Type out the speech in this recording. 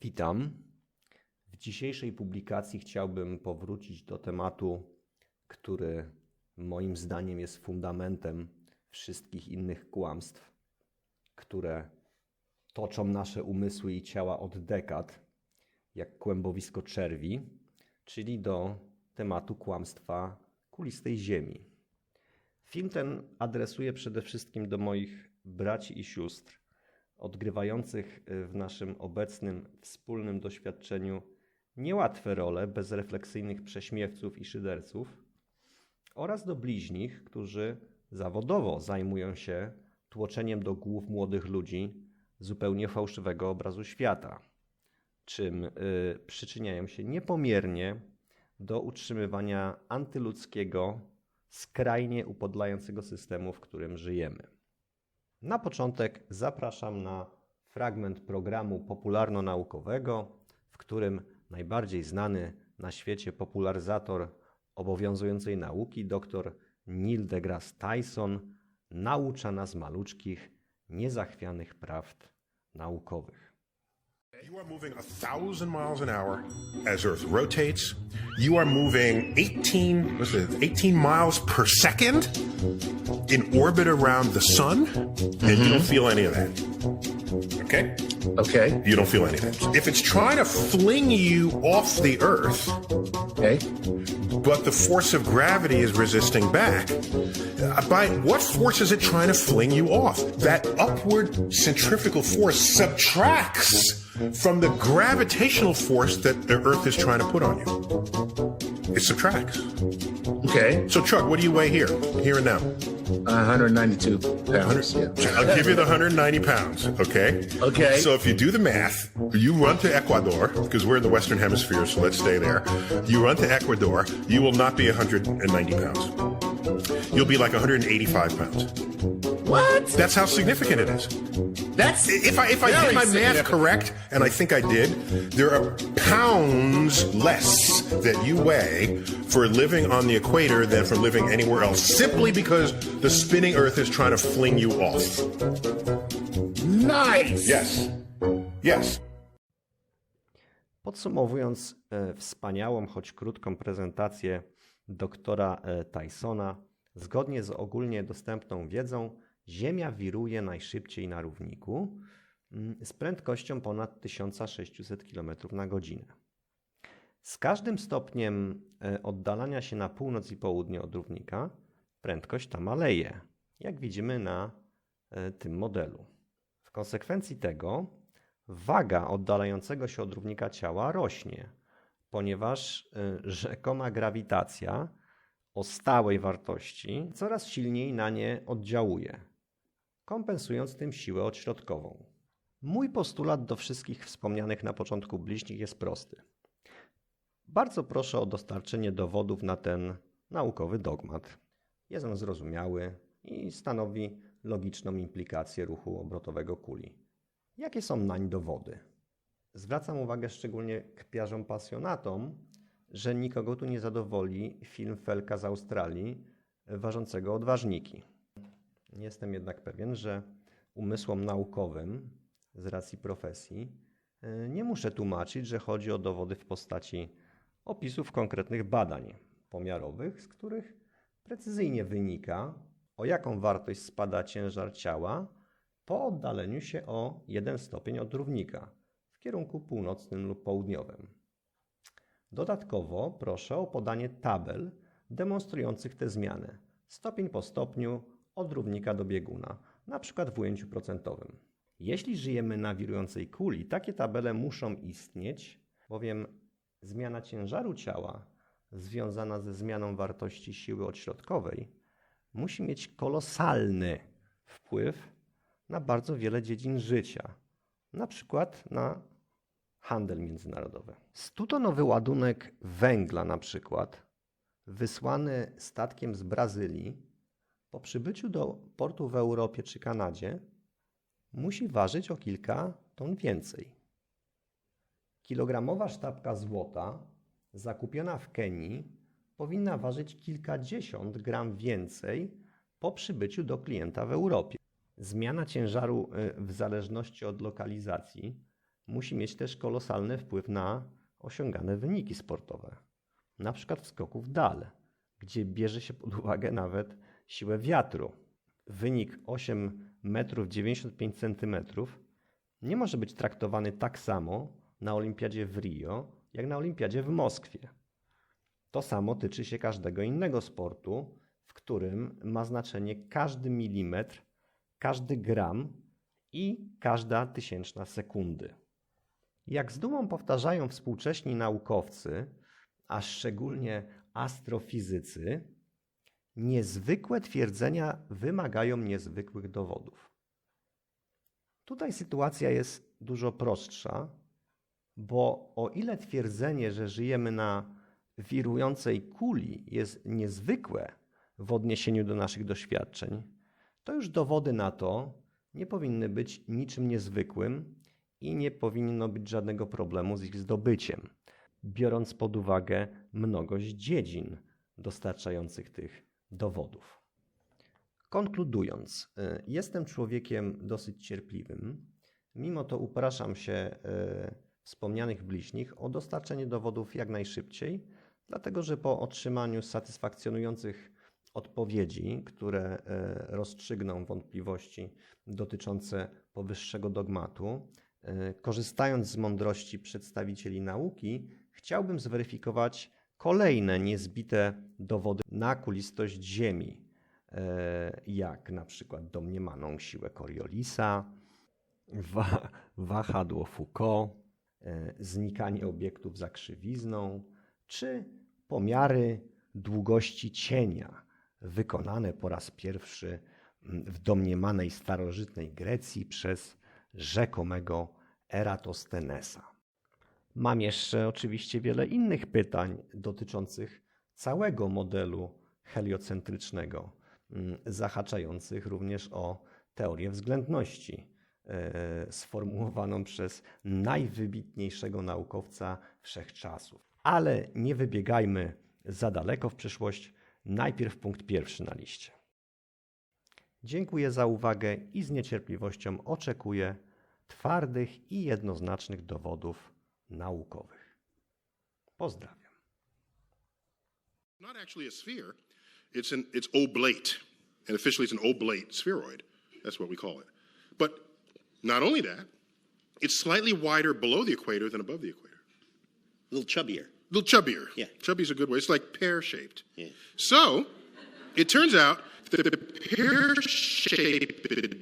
Witam. W dzisiejszej publikacji chciałbym powrócić do tematu, który moim zdaniem jest fundamentem wszystkich innych kłamstw, które toczą nasze umysły i ciała od dekad, jak kłębowisko czerwi, czyli do tematu kłamstwa kulistej Ziemi. Film ten adresuje przede wszystkim do moich braci i sióstr, odgrywających w naszym obecnym wspólnym doświadczeniu niełatwe role bezrefleksyjnych prześmiewców i szyderców, oraz do bliźnich, którzy zawodowo zajmują się tłoczeniem do głów młodych ludzi zupełnie fałszywego obrazu świata, czym y, przyczyniają się niepomiernie do utrzymywania antyludzkiego, skrajnie upodlającego systemu, w którym żyjemy. Na początek zapraszam na fragment programu popularno-naukowego, w którym najbardziej znany na świecie popularyzator obowiązującej nauki, dr Neil deGrasse Tyson, naucza nas maluczkich, niezachwianych prawd naukowych. You are moving a thousand miles an hour as Earth rotates. You are moving 18, what's it, 18 miles per second in orbit around the sun, and you don't feel any of that. Okay? Okay. You don't feel any of that. If it's trying to fling you off the Earth, Okay. but the force of gravity is resisting back, uh, by what force is it trying to fling you off? That upward centrifugal force subtracts from the gravitational force that the Earth is trying to put on you. It subtracts. Okay. So, Chuck, what do you weigh here, here and now? Uh, 192 pounds. Yeah. I'll give you the 190 pounds, okay? Okay. So if you do the math, you run to Ecuador, because we're in the Western Hemisphere, so let's stay there. You run to Ecuador, you will not be 190 pounds. You'll be like 185 pounds. What? That's how significant it is. That's If I if I did my math correct, and I think I did, there are pounds less that you weigh for living on the equator than for living anywhere else, simply because the spinning Earth is trying to fling you off. Nice. Yes. Yes. Podsumowując e, wspaniałą, choć krótką prezentację doktora e, Tysona, zgodnie z ogólnie dostępną wiedzą, Ziemia wiruje najszybciej na równiku mm, z prędkością ponad 1600 km na godzinę. Z każdym stopniem e, oddalania się na północ i południe od równika prędkość ta maleje, jak widzimy na e, tym modelu. W konsekwencji tego waga oddalającego się od równika ciała rośnie, ponieważ y, rzekoma grawitacja o stałej wartości coraz silniej na nie oddziałuje, kompensując tym siłę odśrodkową. Mój postulat do wszystkich wspomnianych na początku bliźnich jest prosty. Bardzo proszę o dostarczenie dowodów na ten naukowy dogmat. Jest on zrozumiały i stanowi logiczną implikację ruchu obrotowego kuli. Jakie są nań dowody? Zwracam uwagę szczególnie kpiarzom pasjonatom, że nikogo tu nie zadowoli film Felka z Australii ważącego odważniki. Jestem jednak pewien, że umysłom naukowym z racji profesji y, nie muszę tłumaczyć, że chodzi o dowody w postaci opisów konkretnych badań pomiarowych, z których precyzyjnie wynika, o jaką wartość spada ciężar ciała po oddaleniu się o 1 stopień od równika w kierunku północnym lub południowym. Dodatkowo proszę o podanie tabel demonstrujących tę zmianę stopień po stopniu od równika do bieguna, na przykład w ujęciu procentowym. Jeśli żyjemy na wirującej kuli, takie tabele muszą istnieć, bowiem zmiana ciężaru ciała związana ze zmianą wartości siły odśrodkowej musi mieć kolosalny wpływ na bardzo wiele dziedzin życia, na przykład na handel międzynarodowy. Stutonowy ładunek węgla, na przykład, wysłany statkiem z Brazylii, po przybyciu do portu w Europie czy Kanadzie, musi ważyć o kilka ton więcej. Kilogramowa sztabka złota zakupiona w Kenii powinna ważyć kilkadziesiąt gram więcej po przybyciu do klienta w Europie. Zmiana ciężaru y, w zależności od lokalizacji musi mieć też kolosalny wpływ na osiągane wyniki sportowe. Na przykład w skoku w dal, gdzie bierze się pod uwagę nawet siłę wiatru. Wynik 8 metrów 95 centymetrów nie może być traktowany tak samo na Olimpiadzie w Rio, jak na Olimpiadzie w Moskwie. To samo tyczy się każdego innego sportu, w którym ma znaczenie każdy milimetr, każdy gram i każda tysięczna sekundy. Jak z dumą powtarzają współcześni naukowcy, a szczególnie astrofizycy, niezwykłe twierdzenia wymagają niezwykłych dowodów. Tutaj sytuacja jest dużo prostsza, bo o ile twierdzenie, że żyjemy na wirującej kuli jest niezwykłe w odniesieniu do naszych doświadczeń, to już dowody na to nie powinny być niczym niezwykłym i nie powinno być żadnego problemu z ich zdobyciem, biorąc pod uwagę mnogość dziedzin dostarczających tych dowodów. Konkludując, y, jestem człowiekiem dosyć cierpliwym. Mimo to upraszam się y, wspomnianych bliźnich o dostarczenie dowodów jak najszybciej, dlatego że po otrzymaniu satysfakcjonujących odpowiedzi, które y, rozstrzygną wątpliwości dotyczące powyższego dogmatu, korzystając z mądrości przedstawicieli nauki, chciałbym zweryfikować kolejne niezbite dowody na kulistość Ziemi, e, jak na przykład domniemaną siłę Coriolisa, wa- wahadło Foucault, e, znikanie obiektów za krzywizną, czy pomiary długości cienia wykonane po raz pierwszy mm, w domniemanej starożytnej Grecji przez rzekomego Eratosthenesa. Mam jeszcze oczywiście wiele innych pytań dotyczących całego modelu heliocentrycznego, mm, zahaczających również o teorię względności, e, sformułowaną przez najwybitniejszego naukowca wszechczasów. Ale nie wybiegajmy za daleko w przyszłość. Najpierw punkt pierwszy na liście. Dziękuję za uwagę i z niecierpliwością oczekuję twardych i jednoznacznych dowodów naukowych. Pozdrawiam. Not actually a sphere. It's an it's oblate, and officially it's an oblate spheroid. That's what we call it. But not only that, it's slightly wider below the equator than above the equator. A little chubbier. A little chubbier. Yeah. Chubby's a good way. It's like pear shaped. Yeah. So, it turns out that the pear shapedness